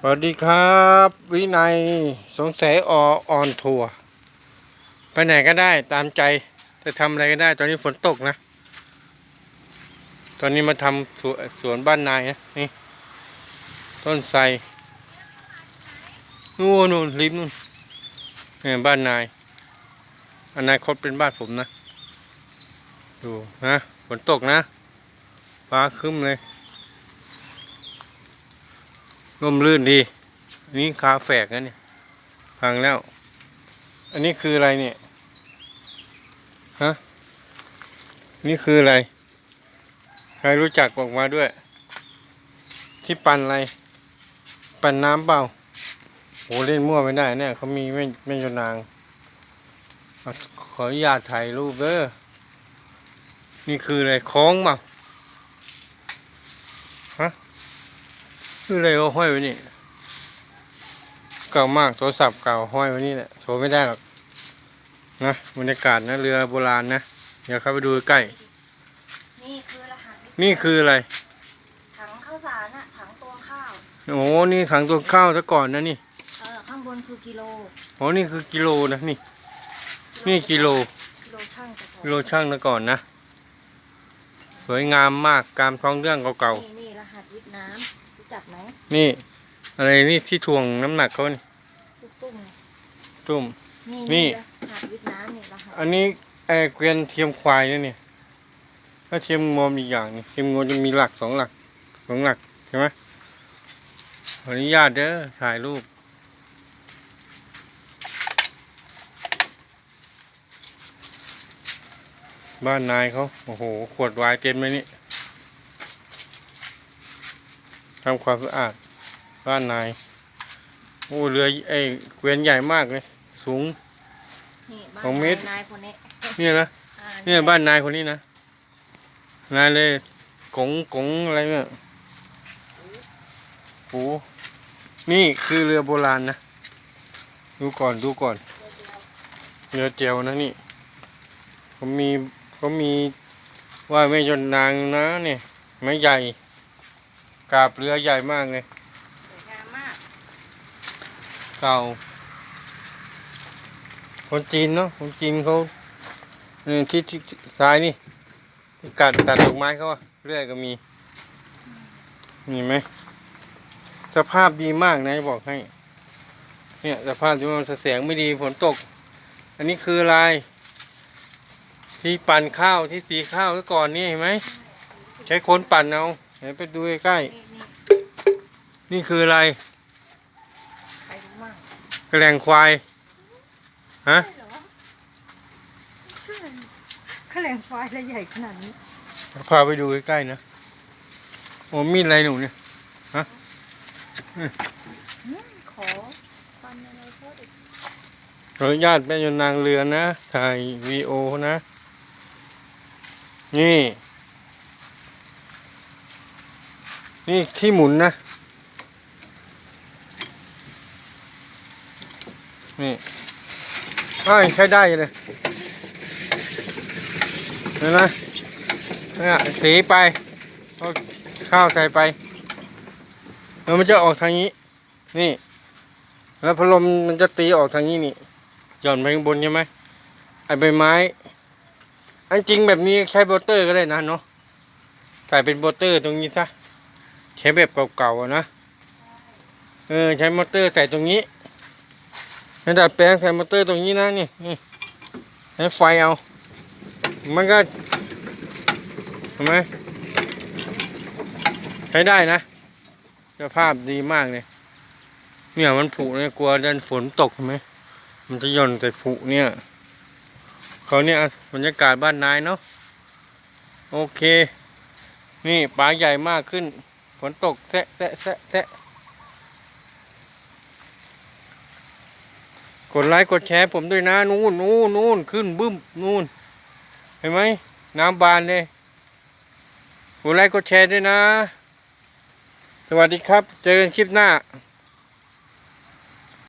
สวัสดีครับ วินัยสงสัยอออนทัวร์ไปไหนก็ได้ตามใจจะทำอะไรก็ได้ ตอนนี้ฝนตกนะ ตอนนี้มาทำสวนสวนบ้านนายนะนี่ ต้นไทรนู่นนู่นริมนู่นเนี่ยบ้านนายอนาคตเป็นบ้านผมนะ ดูนะฝนตกนะ ฟ้าครึ้มเลย ร่มรื่นดีนนี้คาแฝกนะเนี่ยพังแล้ว อันนี้คืออะไรเนี่ยฮะนี่คืออะไร ใครรู้จักบอกมาด้วย ที่ปั่นอะไร ปั่นน้ำเปล่าโหเล่นมั่วไม่ได้เนี่ยเขามีไม่ไม่ยนาง ขออนุญาตถ่ายรูปเด้อนี่คืออะไรคล้องเปล่า คืออะไรก็ห้อยไว้นี่ เก่ามากโทรศัพท์เก่าห้อยไว้นี่แหละโทรไม่ได้หรอกนะบรรยากาศนะเรือโบราณนะ เดี๋ยวเข้าไปดูใกล้ นี่คือรหัสวิทนี่คืออะไร ถังข้าวสารอะถังตวงข้าว โอ้นี่ถังตัวข้าวซะก่อนนะนี่เออ ข้างบนคือกิโล โอ้นี่คือกิโลนะนี่ นี่กิโล กิโลช่างจะพอกิโลช่างซะก่อนนะ สวยงามมากการท้องเรื่องเก่านี่นี่รหัสวิทน้ำรู้ จักไหมๆนี่ อะไรนี่ที่ถ่วงน้ำหนักเขานี่ลูกตุ้มตุ้ม นี่นี่รหัสวิทน้ำนี่รหัสอันนี้ไออเกวียนเทียมควายนะเนี่ยถ้าเทียมงวมอีกอย่างนี่เทียมงวมจะมีหลักสองหลักสองหลักใช่ไหมขออนุญาตเด้อถ่ายรูปบ้านนายเขาโอ้โห ขวดไวายเต็มเลยนี่ ทำความสะอาดบ้านนายโอ้เรือไอเกวียนใหญ่มากเลย สูง นี่บ้านของเมตร นายคนนี้เนี่ยนะอ่าเนี่ยบ้านนายคนนี้นะนายเลยกงกงอะไรเนี่ยโอ้นี่คือเรือโบราณนะดูก่อนดูก่อน เรือเจียวนะนี่เขามีเขามีว่าไม่ยนต์นางนะเนี่ยไม้ใหญ่ กาบเรือใหญ่มากเลยสวยงามมากเก่า คนจีนเนาะคนจีนเขาเออที่ที่ที่ซ้ายนี่กัดตัดดอกไม้เขาอะเรื่อยก็มีมีไหมสภาพดีมากนะจะบอกให้ เนี่ยสภาพที่มันแสงไม่ดีฝนตก อันนี้คืออะไรที่ปั่นข้าวที่สีข้าวเมื่อก่อนนี่เห็นไหม ใช้คนปั่นเอา เห็นไปดูใกล้นี่นี่ๆนี่คืออะไรใครรู้มั่งกระแหลงควายฮะใช่เหรอใช่ข้าแหลงควายอะไรใหญ่ขนาดนี้พาไปดูใกล้ๆนะโอ้มีดอะไรหนูเนี่ยขอฟันอะไรเขาอีกขออนุญาตแม่ยนนางเรือนะถ่ายวีโอนะ นี่ นี่ที่หมุนนะ นี่อ้ายใช้ได้เลยเห็นไหมเนี่ยสีไปเอาข้าวใส่ไปแล้วมันจะออกทางนี้ นี่ แล้วพัดลมมันจะตีออกทางนี้นี่หย่อนไปข้างบนใช่ไหมไอใบไม้ อันจริงแบบนี้ใช้โบเตอร์ก็ได้นะเนาะใส่เป็นโบเตอร์ตรงนี้ซะ ใช้แบบเก่าๆอะนะเออใช้มอเตอร์ใส่ตรงนี้ให้ดัดแปลงใส่มอเตอร์ตรงนี้นะนี่นี่ให้ไฟเอา มันก็เห็นไหมใช้ได้นะสภาพดีมากเลยเนี่ยมันผุเนี่ยกลัวดันฝนตกใช่ไหมมันจะย่อนใส่ผุเนี่ยเขาเนี่ยบรรยากาศบ้านนายเนาะโอเค นี่ปลาใหญ่มากขึ้น ฝนตกแซะแซะแซะแซะกดไลค์กดแชร์ผมด้วยนะ นู่นนู่นนู่นขึ้นบึ้มนู่น เห็นไหมน้ำบานเลยกดไลค์กดแชร์ด้วยนะ สวัสดีครับ เจอกันคลิปหน้า